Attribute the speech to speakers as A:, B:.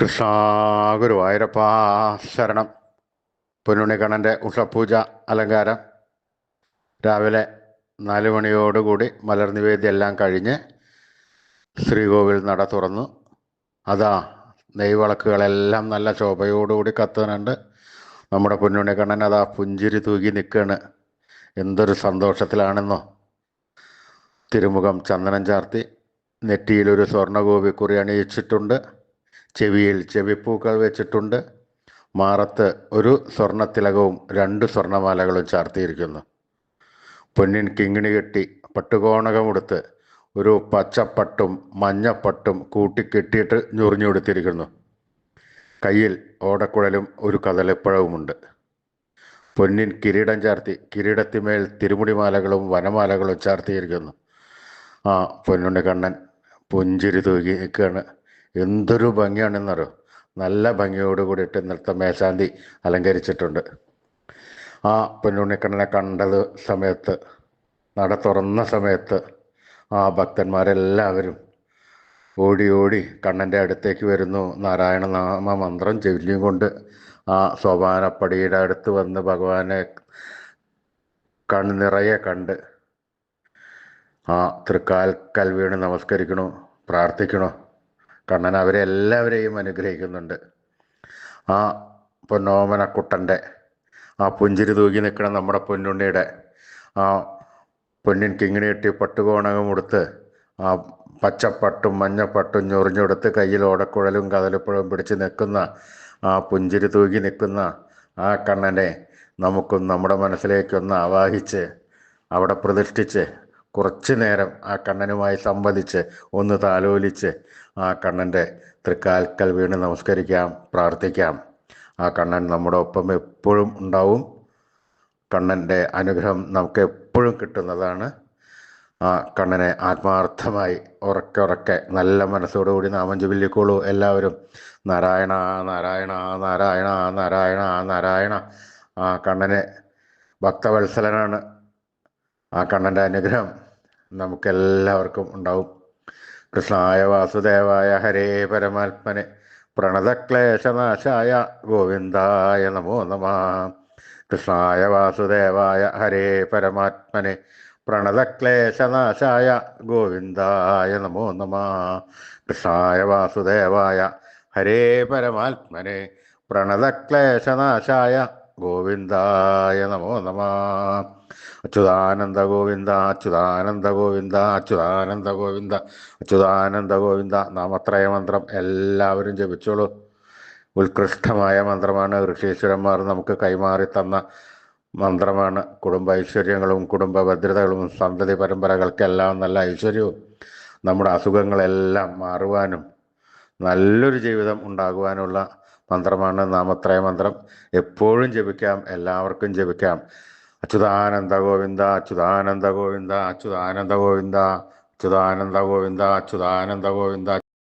A: കൃഷ്ണ ഗുരുവായൂരപ്പ ശരണം. പൊന്നുണിക്കണ്ണന്റെ ഉഷപൂജ അലങ്കാരം. രാവിലെ നാല് മണിയോടുകൂടി മലർനിവേദ്യം എല്ലാം കഴിഞ്ഞ് ശ്രീകോവിൽ നട തുറന്നു. അതാ നെയ്വിളക്കുകളെല്ലാം നല്ല ശോഭയോടുകൂടി കത്തുന്നുണ്ട്. നമ്മുടെ പൊന്നുണിക്കണ്ണൻ അതാ പുഞ്ചിരി തൂകി നിൽക്കുകയാണ് എന്തൊരു സന്തോഷത്തിലാണെന്നോ. തിരുമുഖം ചന്ദനം ചാർത്തി നെറ്റിയിലൊരു സ്വർണഗോപിക്കുറി അണിയിച്ചിട്ടുണ്ട്. ചെവിയിൽ ചെവിപ്പൂക്കൾ വെച്ചിട്ടുണ്ട്. മാറത്ത് ഒരു സ്വർണത്തിലകവും രണ്ട് സ്വർണമാലകളും ചാർത്തിയിരിക്കുന്നു. പൊന്നിൻ കിങ്ങിണി കെട്ടി പട്ടുകോണകമെടുത്ത് ഒരു പച്ചപ്പട്ടും മഞ്ഞപ്പട്ടും കൂട്ടിക്കെട്ടിയിട്ട് ഞൊറിഞ്ഞു കൊടുത്തിരിക്കുന്നു കയ്യിൽ ഓടക്കുഴലും ഒരു കതലപ്പഴവുമുണ്ട് പൊന്നിൻ കിരീടം ചാർത്തി കിരീടത്തിമേൽ തിരുമുടിമാലകളും വനമാലകളും ചാർത്തിയിരിക്കുന്നു. ആ പൊന്നുണ്ണി കണ്ണൻ പുഞ്ചിരി തൂകി നിൽക്കുകയാണ് എന്തൊരു ഭംഗിയാണെന്നറിയോ? നല്ല ഭംഗിയോട് കൂടിയിട്ട് നൃത്ത മേശാന്തി അലങ്കരിച്ചിട്ടുണ്ട്. ആ പൊന്നുണ്ണിക്കണ്ണനെ കണ്ടത് സമയത്ത് നട തുറന്ന സമയത്ത് ആ ഭക്തന്മാരെല്ലാവരും ഓടി ഓടി കണ്ണന്റെ അടുത്തേക്ക് വരുന്നു. നാരായണ നാമ മന്ത്രം ചൊല്ലിയും കൊണ്ട് ആ സോപാനപ്പടിയുടെ അടുത്ത് വന്ന് ഭഗവാനെ കണ്ണിറയെ കണ്ട് ആ തൃക്കാൽ കൽവീണ് നമസ്കരിക്കണോ പ്രാർത്ഥിക്കണു. കണ്ണൻ അവരെ എല്ലാവരെയും അനുഗ്രഹിക്കുന്നുണ്ട്. ആ പൊന്നോമനക്കുട്ടന്റെ ആ പുഞ്ചിരി തൂകി നിൽക്കണ നമ്മുടെ പൊന്നുണ്ണിയുടെ ആ പൊന്നിൻ കിങ്ങിണി കെട്ടി പട്ടുകോണകം ഉടുത്ത് ആ പച്ചപ്പട്ടും മഞ്ഞപ്പട്ടും ഞൊറിഞ്ഞെടുത്ത് കയ്യിൽ ഓടക്കുഴലും കതലപ്പുഴവും പിടിച്ച് നിൽക്കുന്ന ആ പുഞ്ചിരി തൂകി നിൽക്കുന്ന ആ കണ്ണനെ നമുക്കും നമ്മുടെ മനസ്സിലേക്കൊന്ന് ആവാഹിച്ച് അവിടെ പ്രതിഷ്ഠിച്ച് കുറച്ചു നേരം ആ കണ്ണനുമായി സംവദിച്ച് ഒന്ന് താലോലിച്ച് ആ കണ്ണന്റെ തൃക്കാൽക്കൽ വീണ് നമസ്കരിക്കാം പ്രാർത്ഥിക്കാം. ആ കണ്ണൻ നമ്മുടെ ഒപ്പം എപ്പോഴും ഉണ്ടാവും. കണ്ണന്റെ അനുഗ്രഹം നമുക്ക് എപ്പോഴും കിട്ടുന്നതാണ്. ആ കണ്ണനെ ആത്മാർത്ഥമായി ഉറക്കെ ഉറക്കെ നല്ല മനസ്സോടുകൂടി നാമം ചൊല്ലിക്കോളൂ എല്ലാവരും നാരായണ നാരായണ നാരായണ നാരായണ നാരായണ. ആ കണ്ണനെ ഭക്തവത്സലനാണ്. ആ കണ്ണന്റെ അനുഗ്രഹം നമുക്കെല്ലാവർക്കും ഉണ്ടാവും. കൃഷ്ണായ വാസുദേവായ ഹരേ പരമാത്മനെ പ്രണതക്ലേശനാശായ ഗോവിന്ദായ നമോ നമ. കൃഷ്ണായ വാസുദേവായ ഹരേ പരമാത്മനെ പ്രണതക്ലേശനാശായ ഗോവിന്ദായ നമോ നമ. കൃഷ്ണായ വാസുദേവായ ഹരേ പരമാത്മനെ പ്രണതക്ലേശനാശായ ഗോവിന്ദായ നമോ നമ. അച്യുതാനന്ദ ഗോവിന്ദ അച്യുതാനന്ദ ഗോവിന്ദ അച്യുതാനന്ദ ഗോവിന്ദ അച്യുതാനന്ദ ഗോവിന്ദ. നാമത്രയ മന്ത്രം എല്ലാവരും ജപിച്ചോളൂ. ഉത്കൃഷ്ടമായ മന്ത്രമാണ് ഋഷീശ്വരന്മാർ നമുക്ക് കൈമാറി തന്ന മന്ത്രമാണ്. കുടുംബ ഐശ്വര്യങ്ങളും കുടുംബ ഭദ്രതകളും സന്തതി പരമ്പരകൾക്കെല്ലാം നല്ല ഐശ്വര്യവും നമ്മുടെ അസുഖങ്ങളെല്ലാം മാറുവാനും നല്ലൊരു ജീവിതം ഉണ്ടാകുവാനുള്ള മന്ത്രമാണ് നാമത്രയ മന്ത്രം. എപ്പോഴും ജപിക്കാം എല്ലാവർക്കും ജപിക്കാം. അച്യുതാനന്ദ ഗോവിന്ദ അച്യുതാനന്ദ ഗോവിന്ദ അച്യുതാനന്ദ ഗോവിന്ദ അച്യുതാനന്ദ ഗോവിന്ദ അച്യുതാനന്ദ ഗോവിന്ദ.